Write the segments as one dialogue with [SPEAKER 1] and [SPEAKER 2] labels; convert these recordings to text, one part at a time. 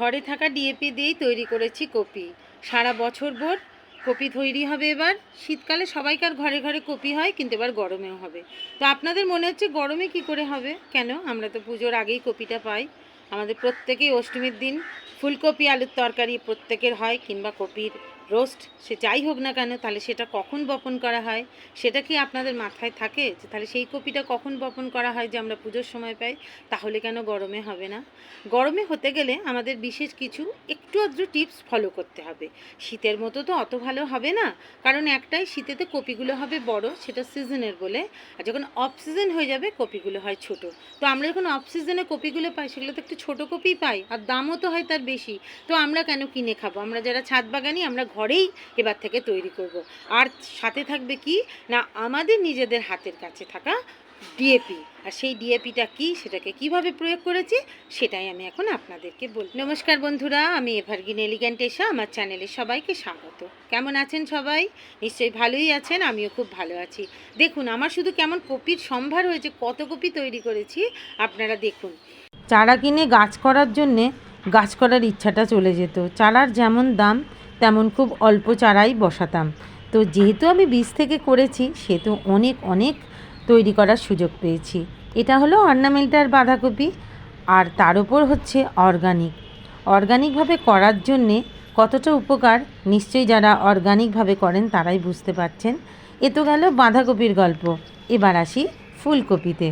[SPEAKER 1] ঘরে থাকা ডিএপি দিয়েই তৈরি করেছি কপি। সারা বছর ভোর কপি তৈরি হবে এবার। শীতকালে সবাইকার ঘরে ঘরে কপি হয়, কিন্তু এবার গরমেও হবে। তো আপনাদের মনে হচ্ছে গরমে কি করে হবে? কেন? আমরা তো পুজোর আগেই কপিটা পাই। আমাদের প্রত্যেকেই অষ্টমীর দিন ফুলকপি, আলুর তরকারি প্রত্যেকের হয়, কিংবা কপির রোস্ট, সে যাই হোক না কেন, তাহলে সেটা কখন বপন করা হয়? সেটা কি আপনাদের মাথায় থাকে যে তাহলে সেই কপিটা কখন বপন করা হয় যে আমরা পুজোর সময় পাই? তাহলে কেন গরমে হবে না? গরমে হতে গেলে আমাদের বিশেষ কিছু একটু আধটু টিপস ফলো করতে হবে। শীতের মতো তো অত ভালো হবে না। কারণ একটাই, শীতেতে কপিগুলো হবে বড়, সেটা সিজনের বলে। আর যখন অফ সিজন হয়ে যাবে, কপিগুলো হয় ছোট। তো আমরা যখন অফ সিজনে কপিগুলো পাই সেগুলো তো একটু ছোট কপি পাই, আর দামও তো হয় তার বেশি। তো আমরা কেন কিনে খাব? আমরা যারা ছাদ বাগানি, আমরা ঘরেই এবার থেকে তৈরি করব। আর সাথে থাকবে কি? না, আমাদের নিজেদের হাতের কাছে থাকা ডিএপি আর সেই ডিএপিটা কি? সেটাকে কীভাবে প্রয়োগ করেছি? সেটাই আমি এখন আপনাদেরকে বল, নমস্কার বন্ধুরা, আমি এভারগিন এলিগ্যান্ট আমার চ্যানেলে সবাইকে স্বাগত। কেমন আছেন সবাই? নিশ্চয়ই ভালোই আছেন, আমিও খুব ভালো আছি। দেখুন, আমার শুধু কেমন কপির সম্ভার হয়েছে, কত কপি তৈরি করেছি, আপনারা দেখুন। চারা কিনে গাছ করার জন্যে গাছ করার ইচ্ছাটা চলে যেত। চারার যেমন দাম তেমন খুব অল্প চারাই বসাতাম। তো যেহেতু আমি বীজ থেকে করেছি, সেহেতু অনেক অনেক তৈরি করার সুযোগ পেয়েছি। এটা হলো অর্নামেন্টাল বাঁধাকপি, আর তার উপর হচ্ছে অর্গানিক। অর্গানিকভাবে করার জন্যে কতটা উপকার, নিশ্চয়ই যারা অর্গানিকভাবে করেন তারাই বুঝতে পারছেন। এ তো গেল বাঁধাকপির গল্প। এবার আসি ফুলকপিতে।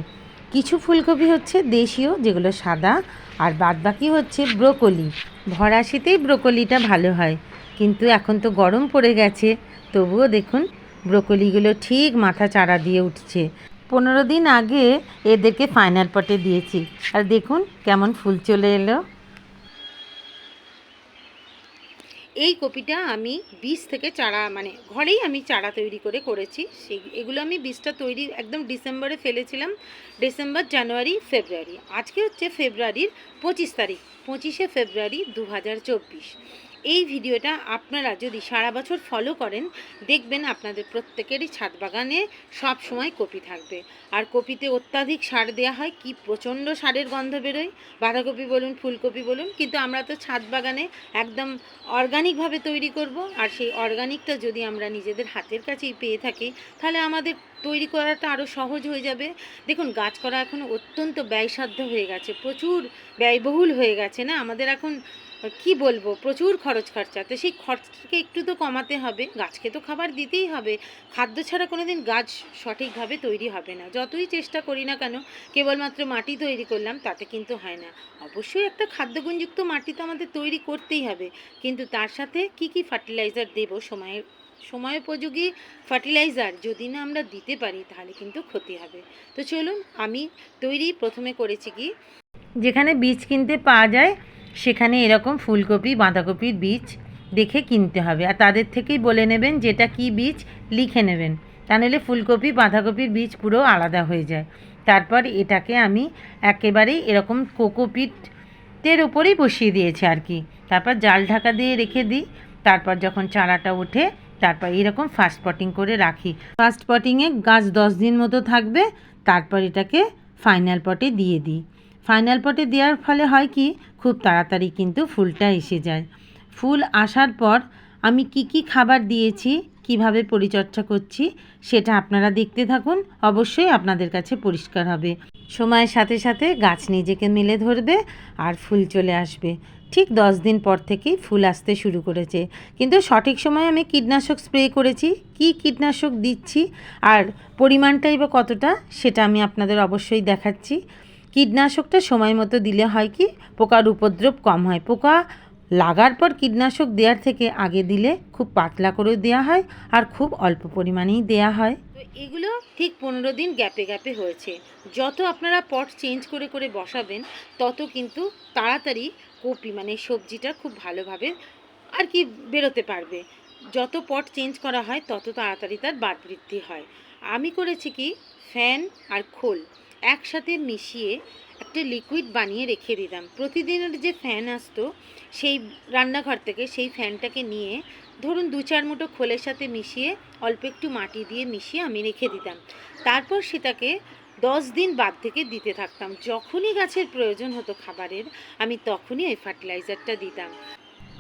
[SPEAKER 1] কিছু ফুলকপি হচ্ছে দেশীয়, যেগুলো সাদা, আর বাদবাকি হচ্ছে ব্রোকলি। ভরা শীতেই ব্রোকলিটা ভালো হয়। কিন্তু এখন তো গরম পড়ে গেছে। তবুও দেখুন, ব্রোকলিগুলো ঠিক মাথা চারা দিয়ে উঠছে। পনেরো দিন আগে এদেরকে ফাইনাল পটে দিয়েছি। আর দেখুন, কেমন ফুল চলে এলো। এই কপিটা আমি বীজ থেকে চারা মানে ঘরেই আমি চারা তৈরি করে করেছি। সেই, এগুলো আমি বীজটা তৈরি একদম ডিসেম্বরে ফেলেছিলাম। December, January, February. আজকে হচ্ছে ফেব্রুয়ারির পঁচিশ তারিখ, পঁচিশে ফেব্রুয়ারি দু হাজার চব্বিশ। এই ভিডিওটা আপনারা যদি সারা বছর ফলো করেন, দেখবেন আপনাদের প্রত্যেকেরই ছাদ বাগানে সব সময় কপি থাকবে। আর কপিতে অত্যাধিক সার দেওয়া হয়, কি প্রচণ্ড সারের গন্ধ বেরোয়। বাঁধাকপি বলুন, ফুলকপি বলুন, কিন্তু আমরা তো ছাদ বাগানে একদম অর্গানিকভাবে তৈরি করব। আর সেই অর্গানিকটা যদি আমরা নিজেদের হাতের কাছেই পেয়ে থাকি, তাহলে আমাদের তৈরি করাটা আরও সহজ হয়ে যাবে। দেখুন, গাছ করা এখন অত্যন্ত ব্যয়সাধ্য হয়ে গেছে। প্রচুর ব্যয়বহুল হয়ে গেছে না? আমাদের এখন কি বলব, প্রচুর খরচ খরচা। তো সেই খরচকে একটু তো কমাতে হবে, গাছকে তো খাবার দিতেই হবে। খাদ্য ছাড়া কোনো দিন গাছ সঠিকভাবে তৈরি হবে না। যতই চেষ্টা করি না কেন, কেবলমাত্র মাটি তৈরি করলাম, তাতে কিন্তু হয় না। অবশ্যই একটা খাদ্যগুণযুক্ত মাটি তো আমাদের তৈরি করতেই হবে। কিন্তু তার সাথে কি কি ফার্টিলাইজার দেবো? সময়ের সময়োপযোগী ফার্টিলাইজার যদি না আমরা দিতে পারি, তাহলে কিন্তু ক্ষতি হবে। তো চলুন, আমি তৈরি প্রথমে করেছি কি? যেখানে বীজ কিনতে পাওয়া যায় সেখানে এরকম ফুলকপি বাঁধাকপির বীজ দেখে কিনতে হবে। আর তাদের থেকেই বলে নেবেন যেটা কি বীজ, লিখে নেবেন। তা নাহলে ফুলকপি, বাঁধাকপির বীজ পুরো আলাদা হয়ে যায়। তারপর এটাকে আমি একেবারেই এরকম কোকোপিটের ওপরেই বসিয়ে দিয়েছি আর কি। তারপর জাল ঢাকা দিয়ে রেখে দিই। তারপর যখন চারাটা ওঠে, তারপর এরকম ফাস্ট পটিং করে রাখি। ফার্স্ট পটিংয়ে গাছ দশ দিন মতো থাকবে। তারপর এটাকে ফাইনাল পটে দিয়ে দিই। ফাইনাল পটে দেওয়ার ফলে হয় কি খুব তাড়াতাড়ি কিন্তু ফুলটা এসে যায়। ফুল আসার পর আমি কি কি খাবার দিয়েছি, কীভাবে পরিচর্যা করছি, সেটা আপনারা দেখতে থাকুন, অবশ্যই আপনাদের কাছে পরিষ্কার হবে। সময়ের সাথে সাথে গাছ নিজেকে মেলে ধরবে আর ফুল চলে আসবে। ঠিক দশ দিন পর থেকেই ফুল আসতে শুরু করেছে। কিন্তু সঠিক সময়ে আমি কীটনাশক স্প্রে করেছি। কি কীটনাশক দিচ্ছি আর পরিমাণটাই বা কতটা, সেটা আমি আপনাদের অবশ্যই দেখাচ্ছি। কীটনাশকটা সময় মতো দিলে হয় কি? পোকার উপদ্রব কম হয়। পোকা লাগার পর কীটনাশক দেওয়ার থেকে আগে দিলে খুব পাতলা করে দেওয়া হয় আর খুব অল্প পরিমাণেই দেওয়া হয়। তো এগুলো ঠিক পনেরো দিন গ্যাপে গ্যাপে হয়েছে। যত আপনারা পট চেঞ্জ করে করে বসাবেন, তত কিন্তু তাড়াতাড়ি কপি মানে সবজিটা খুব ভালোভাবে আর কি বেরোতে পারবে। যত পট চেঞ্জ করা হয়, তত তাড়াতাড়ি তার বাড় বৃদ্ধি হয়। আমি করেছি কি? ফ্যান আর খোল। একসাথে মিশিয়ে একটা লিকুইড বানিয়ে রেখে দিতাম। প্রতিদিনের যে ফ্যান আসতো, সেই রান্নাঘর থেকে সেই ফ্যানটাকে নিয়ে ধরুন দু চার মুঠো খোলের সাথে মিশিয়ে অল্প একটু মাটি দিয়ে মিশিয়ে আমি রেখে দিতাম। তারপর সেটাকে দশ দিন বাদ থেকে দিতে থাকতাম। যখনই গাছের প্রয়োজন হতো খাবারের, আমি তখনই এই ফার্টিলাইজারটা দিতাম।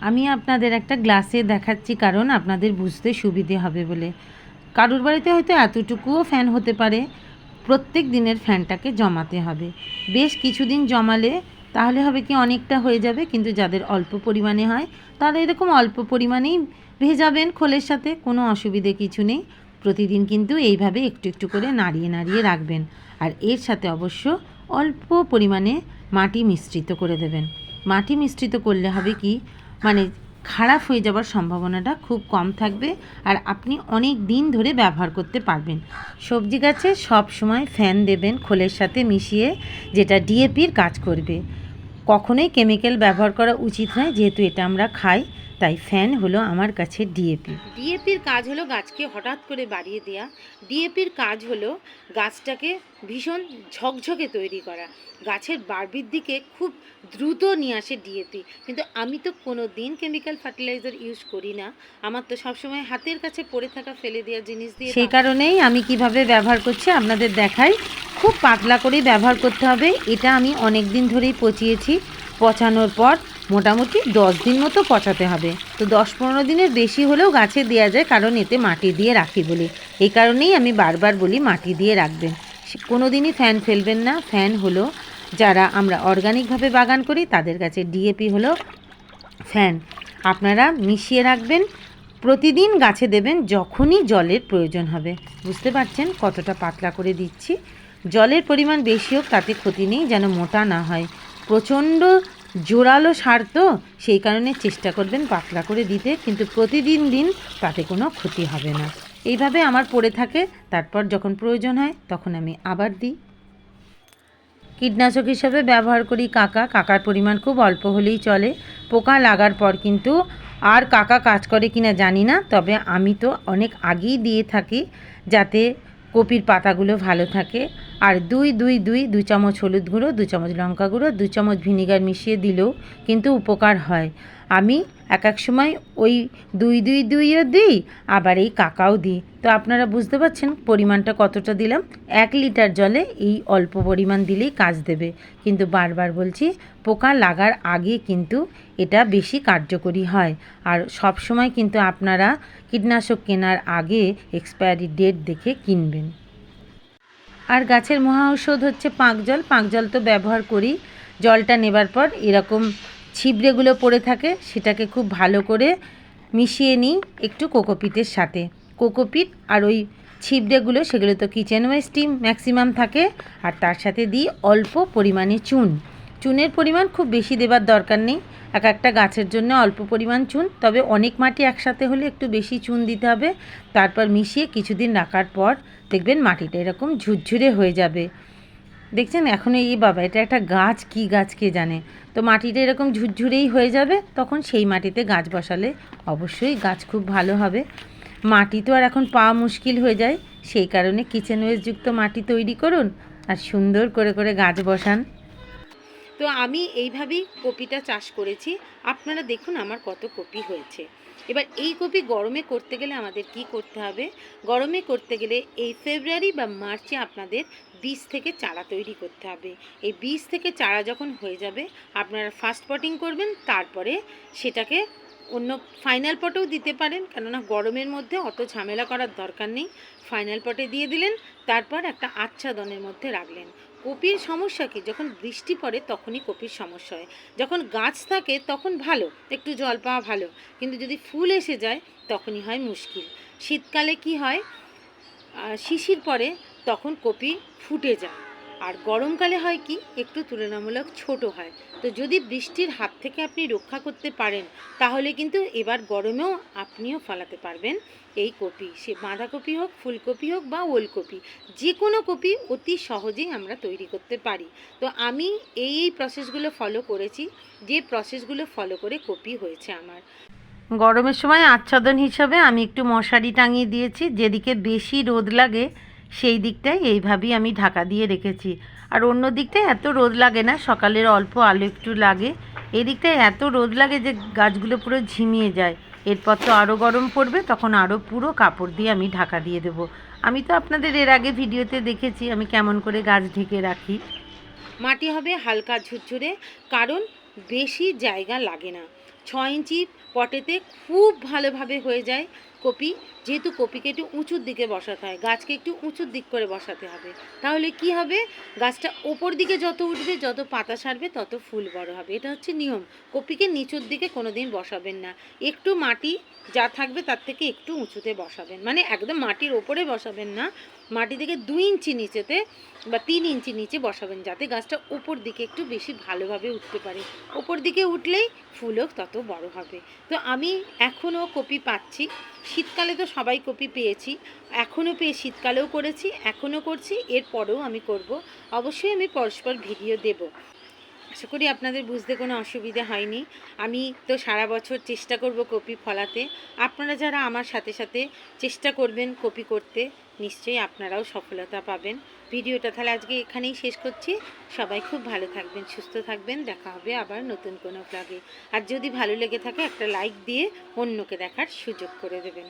[SPEAKER 1] আমি আপনাদের একটা গ্লাসে দেখাচ্ছি, কারণ আপনাদের বুঝতে সুবিধে হবে বলে। কারোর বাড়িতে হয়তো এতটুকুও ফ্যান হতে পারে। প্রত্যেক দিনের ফ্যানটাকে জমাতে হবে। বেশ কিছুদিন জমালে তাহলে হবে কি অনেকটা হয়ে যাবে, কিন্তু যাদের অল্প পরিমাণে হয়, তারা এরকম অল্প পরিমাণেই ভেজাবেন খোলের সাথে, কোনো অসুবিধে কিছু নেই। প্রতিদিন কিন্তু এইভাবে একটু একটু করে নাড়িয়ে নাড়িয়ে রাখবেন। আর এর সাথে অবশ্য অল্প পরিমাণে মাটি মিশ্রিত করে দেবেন। মাটি মিশ্রিত করলে হবে কি মানে খারাপ হয়ে যাওয়ার সম্ভাবনাটা খুব কম থাকবে আর আপনি অনেক দিন ধরে ব্যবহার করতে পারবেন। সবজি গাছে সব সময় ফ্যান দেবেন খোলের সাথে মিশিয়ে, যেটা ডিএপির কাজ করবে। কখনোই কেমিক্যাল ব্যবহার করা উচিত নয়, যেহেতু এটা আমরা খাই। তাই ফ্যান হলো আমার কাছে ডিএপি ডিএপির কাজ হলো গাছকে হঠাৎ করে বাড়িয়ে দেওয়া ডিএপির কাজ হলো গাছটাকে ভীষণ ঝকঝকে তৈরি করা। গাছের বাড়বৃদ্ধিকে খুব দ্রুত নিয়ে আসে ডিএপি কিন্তু আমি তো কোনো দিন কেমিক্যাল ফার্টিলাইজার ইউজ করি না। আমার তো সবসময় হাতের কাছে পড়ে থাকা ফেলে দেওয়া জিনিস দিয়ে সেই কারণেই আমি কীভাবে ব্যবহার করছি আপনাদের দেখাই। খুব পাতলা করেই ব্যবহার করতে হবে। এটা আমি অনেক দিন ধরেই পচিয়েছি। পচানোর পর মোটামুটি দশ দিন মতো পচাতে হবে। তো দশ পনেরো দিনের বেশি হলেও গাছে দেওয়া যায়, কারণ এতে মাটি দিয়ে রাখি বলে। এই কারণেই আমি বারবার বলি মাটি দিয়ে রাখবেন। কোনো দিনই ফ্যান ফেলবেন না। ফ্যান হলো যারা আমরা অর্গানিকভাবে বাগান করি, তাদের কাছে ডিএপি হলো ফ্যান। আপনারা মিশিয়ে রাখবেন, প্রতিদিন গাছে দেবেন যখনই জলের প্রয়োজন হবে। বুঝতে পারছেন কতটা পাতলা করে দিচ্ছি? জলের পরিমাণ বেশি হোক, তাতে ক্ষতি নেই, যেন মোটা না হয়। প্রচণ্ড জোরালো সার তো, সেই কারণে চেষ্টা করবেন পাতলা করে দিতে, কিন্তু প্রতিদিন দিন তাতে কোনো ক্ষতি হবে না। এইভাবে আমার পড়ে থাকে, তারপর যখন প্রয়োজন হয় তখন আমি আবার দিই। কীটনাশক হিসাবে ব্যবহার করি কাকা, কাকার পরিমাণ খুব অল্প হলেই চলে। পোকা লাগার পর কিন্তু আর কাকা কাজ করে কিনা জানি না, তবে আমি তো অনেক আগেই দিয়ে থাকি, যাতে কপির পাতাগুলো ভালো থাকে। আর দুই দুই দুই, দু চামচ হলুদ গুঁড়ো, দু চামচ লঙ্কা গুঁড়ো, দু চামচ ভিনিগার মিশিয়ে দিলেও কিন্তু উপকার হয়। আমি এক এক সময় ওই দুই দুই দুইও দিই, আবার এই কাকাও দিই। তো আপনারা বুঝতে পারছেন পরিমাণটা কতটা দিলাম? এক লিটার জলে এই অল্প পরিমাণ দিলেই কাজ দেবে। কিন্তু বারবার বলছি, পোকা লাগার আগে কিন্তু এটা বেশি কার্যকরী হয়। আর সব সময় কিন্তু আপনারা কীটনাশক কেনার আগে এক্সপায়ারি ডেট দেখে কিনবেন। আর গাছের মহা ঔষধ হচ্ছে পাঁক জল পাঁক জল তো ব্যবহার করি। জলটা নেবার পর এরকম ছিবড়েগুলো পড়ে থাকে, সেটাকে খুব ভালো করে মিশিয়ে নিই একটু কোকোপিটের সাথে। কোকোপিট আর ওই ছিবড়েগুলো, সেগুলো তো কিচেন ওয়েস্টই ম্যাক্সিমাম থাকে। আর তার সাথে দিই অল্প পরিমাণে চুন। চুনের পরিমাণ খুব বেশি দেবার দরকার নেই। এক একটা গাছের জন্য অল্প পরিমাণ চুন, তবে অনেক মাটি একসাথে হলে একটু বেশি চুন দিতে হবে। তারপর মিশিয়ে কিছুদিন রাখার পর দেখবেন মাটিটা এরকম ঝুরঝুরে হয়ে যাবে। দেখছেন, এখন এই বাবা, এটা একটা গাছ, কি গাছ কে জানে? তো মাটিটা এরকম ঝুরঝুরেই হয়ে যাবে, তখন সেই মাটিতে গাছ বসালে অবশ্যই গাছ খুব ভালো হবে। মাটি তো আর এখন পাওয়া মুশকিল হয়ে যায়, সেই কারণে কিচেন ওয়েস্টযুক্ত মাটি তৈরি করুন আর সুন্দর করে করে গাছ বসান। তো আমি এইভাবেই কপিটা চাষ করেছি, আপনারা দেখুন আমার কত কপি হয়েছে। এবার এই কপি গরমে করতে গেলে আমাদের কি করতে হবে? গরমে করতে গেলে এই ফেব্রুয়ারি বা মার্চে আপনাদের বীজ থেকে চারা তৈরি করতে হবে। এই বীজ থেকে চারা যখন হয়ে যাবে, আপনারা ফার্স্ট পটিং করবেন, তারপরে সেটাকে অন্য ফাইনাল পটেও দিতে পারেন, কেননা গরমের মধ্যে অত ঝামেলা করার দরকার নেই। ফাইনাল পটে দিয়ে দিলেন, তারপর একটা আচ্ছাদনের মধ্যে রাখলেন। কপির সমস্যা কি? যখন বৃষ্টি পড়ে তখনই কপির সমস্যা হয়। যখন গাছ থাকে তখন ভালো, একটু জল পাওয়া ভালো। কিন্তু যদি ফুল এসে যায় তখনই হয় মুশকিল। শীতকালে কি হয়? শিশির পরে তখন কপি ফুটে যায়। আর গরমকালে হয় কি, একটু তুলনামূলক ছোট হয়। তো যদি বৃষ্টির হাত থেকে আপনি রক্ষা করতে পারেন, তাহলে কিন্তু এবার গরমেও আপনিও ফলাতে পারবেন। এই কপি, সে বাঁধাকপি হোক, ফুলকপি হোক বা ওলকপি যে কোনো কপি অতি সহজেই আমরা তৈরি করতে পারি। তো আমি এই এই প্রসেসগুলো ফলো করেছি, যে প্রসেসগুলো ফলো করে কপি হয়েছে আমার। গরমের সময় আচ্ছাদন হিসাবে আমি একটু মশারি টাঙিয়ে দিয়েছি, যেদিকে বেশি রোদ লাগে সেই দিকটায় এইভাবেই আমি ঢাকা দিয়ে রেখেছি। আর অন্য দিকটায় এত রোদ লাগে না, সকালের অল্প আলো একটু লাগে। এই দিকটায় এত রোদ লাগে যে গাছগুলো পুরো ঝিমিয়ে যায়। এরপর তো আরও গরম পড়বে, তখন আরও পুরো কাপড় দিয়ে আমি ঢাকা দিয়ে দেবো। আমি তো আপনাদের এর আগে ভিডিওতে দেখেছি, আমি কেমন করে গাছ ঢেকে রাখি। মাটি হবে হালকা ঝুরঝুরে, কারণ বেশি জায়গা লাগে না। ছ ইঞ্চি পটেতে খুব ভালোভাবে হয়ে যায় কপি। যেহেতু কপিকে একটু উঁচুর দিকে বসাতে হয়, গাছকে একটু উঁচুর দিক করে বসাতে হবে। তাহলে কি হবে? গাছটা ওপর দিকে যত উঠবে, যত পাতা সারবে, তত ফুল বড় হবে। এটা হচ্ছে নিয়ম। কপিকে নিচুর দিকে কোনো দিন বসাবেন না। একটু মাটি যা থাকবে তার থেকে একটু উঁচুতে বসাবেন। মানে একদম মাটির ওপরে বসাবেন না, মাটি থেকে দুই ইঞ্চি নিচেতে বা তিন ইঞ্চি নিচে বসাবেন যাতে গাছটা ওপর দিকে একটু বেশি ভালোভাবে উঠতে পারে। ওপর দিকে উঠলেই ফুলও তত বড় হবে। তো আমি এখনও কপি পাচ্ছি। শীতকালে তো সবাই কপি পেয়েছি। এখনও পেয়ে শীতকালেও করেছি, এখনও করছি, এরপরেও আমি করব। অবশ্যই আমি পরস্পর ভিডিও দেব। আশা করি আপনাদের বুঝতে কোনো অসুবিধা হয়নি। আমি তো সারা বছর চেষ্টা করব কপি ফলাতে। আপনারা যারা আমার সাথে সাথে চেষ্টা করবেন কপি করতে, নিশ্চয়ই আপনারাও সফলতা পাবেন। ভিডিওটা তাহলে আজকে এখানেই শেষ করছি। সবাই খুব ভালো থাকবেন, সুস্থ থাকবেন। দেখা হবে আবার নতুন কোনো ব্লগে আর যদি ভালো লেগে থাকে, একটা লাইক দিয়ে অন্যকে দেখার সুযোগ করে দেবেন।